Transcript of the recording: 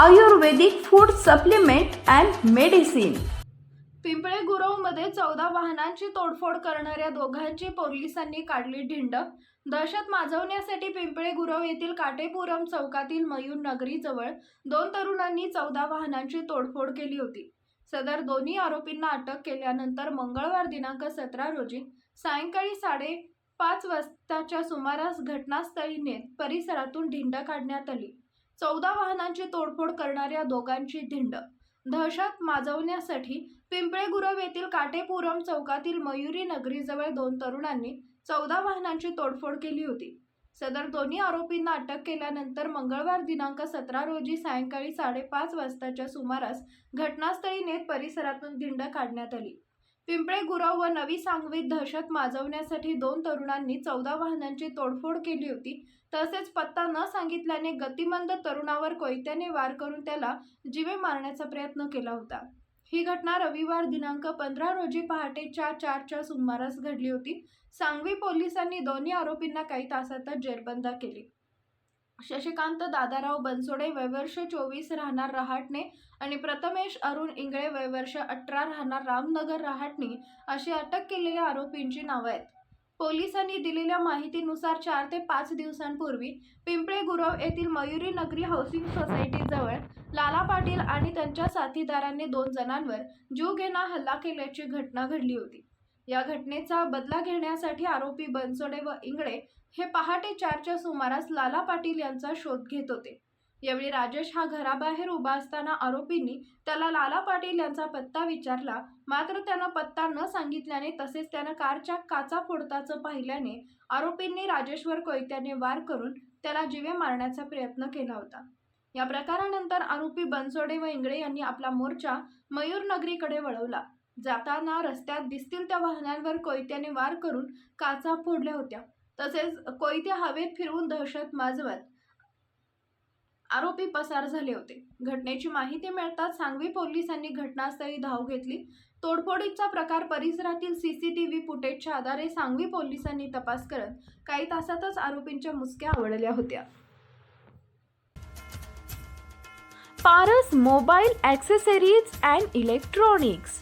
Ayurvedic food supplement and medicine. Pimple गुरवमध्ये चौदा वाहनांची तोडफोड करणाऱ्या दोघांची पोलिसांनी काढली ढिंड. दहशत माजवण्यासाठी पिंपळे गुरव येथील काटेपुरम चौकातील मयूर नगरीजवळ दोन तरुणांनी चौदा वाहनांची तोडफोड केली होती. सदर दोन्ही आरोपींना अटक केल्यानंतर मंगळवार दिनांक सतरा रोजी सायंकाळी साडे पाच वाजताच्या सुमारास घटनास्थळी नेत परिसरातून ढिंड काढण्यात आली. चौदा वाहनांची तोडफोड करणाऱ्या दोघांची धिंड. दहशत माजवण्यासाठी पिंपळे गुरव येथील काटेपुरम चौकातील मयुरी नगरीजवळ दोन तरुणांनी चौदा वाहनांची तोडफोड केली होती. सदर दोन्ही आरोपींना अटक केल्यानंतर मंगळवार दिनांक सतरा रोजी सायंकाळी साडेपाच वाजताच्या सुमारास घटनास्थळी नेत परिसरातून धिंड काढण्यात आली. पिंपळे गुरव व नवी सांगवीत दहशत माजवण्यासाठी दोन तरुणांनी चौदा वाहनांची तोडफोड केली होती. तसेच पत्ता न सांगितल्याने गतिमंद तरुणावर कोयत्याने वार करून त्याला जीवे मारण्याचा प्रयत्न केला होता. ही घटना रविवार दिनांक पंधरा रोजी पहाटे चार चारच्या सुमारास घडली होती. सांगवी पोलिसांनी दोन्ही आरोपींना काही तासातच जेरबंद केले. शशिकांत दादाराव बनसोडे वयवर्ष चोवीस राहणार रहाटणे आणि प्रथमेश अरुण इंगळे वयवर्ष अठरा राहणार रामनगर रहाटणे अशी अटक केलेल्या आरोपींची नावं आहेत. पोलिसांनी दिलेल्या माहितीनुसार चार ते पाच दिवसांपूर्वी पिंपळे गुरव येथील मयुरी नगरी हाऊसिंग सोसायटीजवळ लाला पाटील आणि त्यांच्या साथीदारांनी दोन जणांवर जीवघेणा हल्ला केल्याची घटना घडली होती. या घटनेचा बदला घेण्यासाठी आरोपी बनसोडे व इंगळे हे पहाटे चारच्या सुमारास लाला पाटील यांचा शोध घेत होते. यावेळी राजेश हा घराबाहेर उभा असताना आरोपींनी त्याला लाला पाटील यांचा पत्ता विचारला. मात्र त्यानं पत्ता न सांगितल्याने तसेच त्यानं कारच्या काचा फोडताचं पाहिल्याने आरोपींनी राजेशवर कोयत्याने वार करून त्याला जीवे मारण्याचा प्रयत्न केला होता. या प्रकारानंतर आरोपी बनसोडे व इंगळे यांनी आपला मोर्चा मयूरनगरीकडे वळवला. जाताना रस्त्यात दिसतील त्या वाहनांवर कोयत्याने वार करून काचा फोडल्या होत्या. तसेच कोयत्या हवेत फिरवून दहशत माजवत. आरोपी पसार झाले होते. घटनेची माहिती मिळताच सांगवी पोलिसांनी घटनास्थळी धाव घेतली. तोडफोडीचा प्रकार परिसरातील सीसीटीव्ही फुटेजच्या आधारे सांगवी पोलिसांनी तपास करत काही तासातच आरोपींच्या मुसक्या आवडल्या होत्या. Paras mobile accessories and electronics.